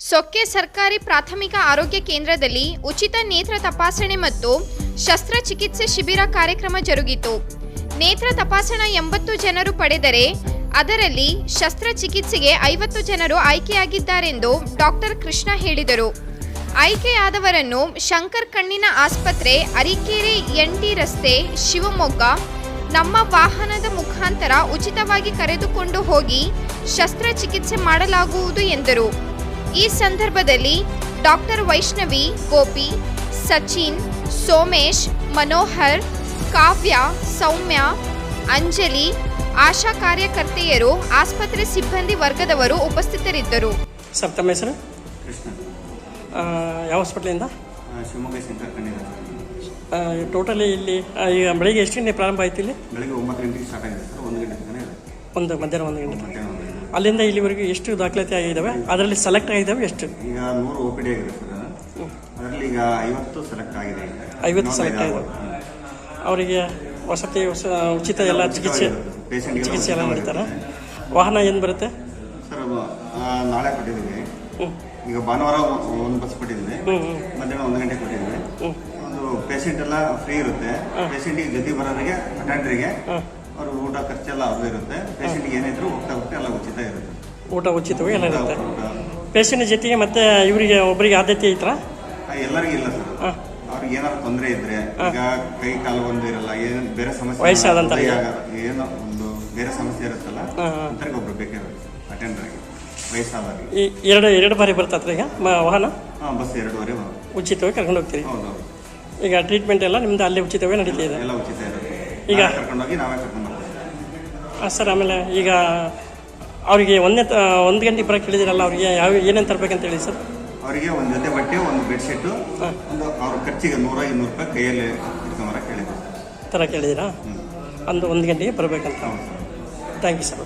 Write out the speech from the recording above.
ಸೊಕ್ಕೆ ಸರ್ಕಾರಿ ಪ್ರಾಥಮಿಕ ಆರೋಗ್ಯ ಕೇಂದ್ರದಲ್ಲಿ ಉಚಿತ ನೇತ್ರ ತಪಾಸಣೆ ಮತ್ತು ಶಸ್ತ್ರಚಿಕಿತ್ಸೆ ಶಿಬಿರ ಕಾರ್ಯಕ್ರಮ ಜರುಗಿತು. ನೇತ್ರ ತಪಾಸಣಾ ಎಂಬತ್ತು ಜನರು ಪಡೆದರೆ ಅದರಲ್ಲಿ ಶಸ್ತ್ರಚಿಕಿತ್ಸೆಗೆ ಐವತ್ತು ಜನರು ಆಯ್ಕೆಯಾಗಿದ್ದಾರೆಂದು ಡಾಕ್ಟರ್ ಕೃಷ್ಣ ಹೇಳಿದರು. ಆಯ್ಕೆಯಾದವರನ್ನು ಶಂಕರ್ ಕಣ್ಣಿನ ಆಸ್ಪತ್ರೆ ಅರಿಕೆರೆ ಎಂಟಿ ರಸ್ತೆ, ಶಿವಮೊಗ್ಗ, ನಮ್ಮ ವಾಹನದ ಮುಖಾಂತರ ಉಚಿತವಾಗಿ ಕರೆದುಕೊಂಡು ಹೋಗಿ ಶಸ್ತ್ರಚಿಕಿತ್ಸೆ ಮಾಡಲಾಗುವುದು ಎಂದರು. ಈ ಸಂದರ್ಭದಲ್ಲಿ ಡಾಕ್ಟರ್ ವೈಷ್ಣವಿ ಗೋಪಿ ಸಚಿನ್ ಸೋಮೇಶ್ ಮನೋಹರ್ ಕಾವ್ಯ ಸೌಮ್ಯ ಅಂಜಲಿ ಆಶಾ ಕಾರ್ಯಕರ್ತೆಯರು ಆಸ್ಪತ್ರೆ ಸಿಬ್ಬಂದಿ ವರ್ಗದವರು ಉಪಸ್ಥಿತರಿದ್ದರು. ಸರ್ ತಮ್ಮ ಹೆಸರು? ಕೃಷ್ಣ. ಯಾವ ಹಾಸ್ಪಿಟ್ಲಿಂದ? ಶಿವಮೊಗ್ಗ ಟೋಟಲಿ ಇಲ್ಲಿ ಆ, ಈಗ ಬೆಳಿಗ್ಗೆ ಎಷ್ಟು ಗಂಟೆ ಪ್ರಾರಂಭ ಆಯ್ತು ಇಲ್ಲಿ? ಬೆಳಗ್ಗೆ ಒಂಬತ್ತು ಗಂಟೆಗೆ ಸ್ಟಾರ್ಟ್ ಆಗಿದೆ ಸರ್ ಒಂದು ಗಂಟೆ ತನಕ. ಇದೆ ಒಂದು ಮಧ್ಯಾಹ್ನ ಒಂದು ಗಂಟೆ ಮಧ್ಯಾಹ್ನ ಒಂದು ಗಂಟೆ. ಅಲ್ಲಿಂದ ಇಲ್ಲಿವರೆಗೆ ಎಷ್ಟು ದಾಖಲಾತಿ ಆಗಿದ್ದಾವೆ ಅದರಲ್ಲಿ ಸೆಲೆಕ್ಟ್ ಆಗಿದ್ದಾವೆ ಎಷ್ಟು? ಈಗ ನೂರು ಒ ಪಿ ಡಿ ಆಗಿದೆ ಸರ್ ಅದರಲ್ಲಿ ಈಗ ಐವತ್ತು ಸೆಲೆಕ್ಟ್ ಆಗಿದೆ. ಐವತ್ತು ಸೆಲೆಕ್ಟ್ ಆಗಿದೆ. ಅವರಿಗೆ ವಸತಿ ವಸ- ಉಚಿತ ಎಲ್ಲ ಚಿಕಿತ್ಸೆ ಚಿಕಿತ್ಸೆ ಎಲ್ಲ ಮಾಡ್ತಾರೆ. ನಡೀತಾರೆ ವಾಹನ ಏನು ಬರುತ್ತೆ? ಸರ್ ನಾಳೆ ಕೊಟ್ಟಿದ್ದೀವಿ. ಈಗ ಭಾನುವಾರ ಒಂದು ಬಸ್ ಕೊಟ್ಟಿದ್ದೀವಿ. ಮಧ್ಯಾಹ್ನ ಒಂದು ಗಂಟೆ ಕೊಟ್ಟಿದ್ದೀವಿ. ಒಂದು ಪೇಷಂಟ್ ಎಲ್ಲ ಫ್ರೀ ಇರುತ್ತೆ. ಪೇಷಂಟಿಗೆ ಜೊತೆ ಬರೋರಿಗೆ ಅಟೆಂಡರಿಗೆ ಅವ್ರ ಊಟ ಖರ್ಚೆಲ್ಲ ಅದು ಇರುತ್ತೆ. ಪೇಷಂಟ್ಗೆ ಏನಿದ್ರು ಹೋಗ್ತಾ ಹೋಗ್ತಾ ಎಲ್ಲ ಉಚಿತ ಇರುತ್ತೆ. ಊಟ ಉಚಿತವೇ ಎಲ್ಲ ಇರುತ್ತೆ ಊಟ. ಪೇಷಂಟ್ ಜೊತೆಗೆ ಮತ್ತೆ ಇವರಿಗೆ ಒಬ್ಬರಿಗೆ ಆದ್ಯತೆ ಐತ್ರ ಎಲ್ಲರಿಗೂ ಇಲ್ಲ ಸರ್. ಹಾಂ. ಅವ್ರಿಗೆ ಏನಾದ್ರು ತೊಂದರೆ ಇದ್ರೆ ಈಗ ಕೈ ಕಾಲು ಒಂದು ಇರಲ್ಲ ಏನ್ ಬೇರೆ ಸಮಸ್ಯೆ ವಯಸ್ಸಾದಂತ ಆಗ- ಏನೋ ಒಂದು ಬೇರೆ ಸಮಸ್ಯೆ ಇರುತ್ತಲ್ಲ. ಅಂತರಿಗೆ ಒಬ್ರು ಬೇಕಾಗುತ್ತೆ ಅಟೆಂಡರ್ ವಯಸ್ಸಾದವರಿಗೆ. ಈ ಎರಡು ಎರಡು ಬಾರಿ ಬರ್ತತ್ರ ಈಗ ವಾಹನ? ಹಾಂ ಬಸ್ ಎರಡೂವರೆ. ಉಚಿತವಾಗಿ ಕರ್ಕೊಂಡು ಹೋಗ್ತೀರಿ? ಈಗ ಟ್ರೀಟ್ಮೆಂಟ್ ಎಲ್ಲ ನಿಮ್ದು ಅಲ್ಲೇ ಉಚಿತವೇ ನಡೀತಾ ಇದೆ? ಎಲ್ಲ ಉಚಿತ ಇರುತ್ತೆ. ಈಗ- ಹಾಂ ಕರ್ಕೊಂಡೋಗಿ ನಾವೇ ಕರ್ಕೊಂಡು ಬರ್ತೀವಿ ಸರ್ ಆಮೇಲೆ ಈಗ ಅವರಿಗೆ ಒಂದನೇ ತ ಒಂದು ಗಂಟೆ ಬರೋಕ್ಕೆ ಹೇಳಿದಿರಲ್ಲ ಅವರಿಗೆ ಯಾವ ಏನೇನು ತರಬೇಕಂತ ಹೇಳಿ ಸರ್? ಅವರಿಗೆ ಒಂದು ಜೊತೆ ಬಟ್ಟೆ ಒಂದು ಬೆಡ್ಶೀಟು ಒಂದು ಅವ್ರ ಖರ್ಚಿಗೆ ನೂರ ಇನ್ನೂರು ರೂಪಾಯಿ ಕೈಯಲ್ಲಿ ಇಟ್ಕೊಂಬರಕ್ಕೆ ಹೇಳಿದ್ರು. ಥರ ಕೇಳಿದ್ದೀರಾ ಅಂದು ಒಂದು ಒಂದು ಗಂಟೆಗೆ ಬರಬೇಕಂತ. Thank you sir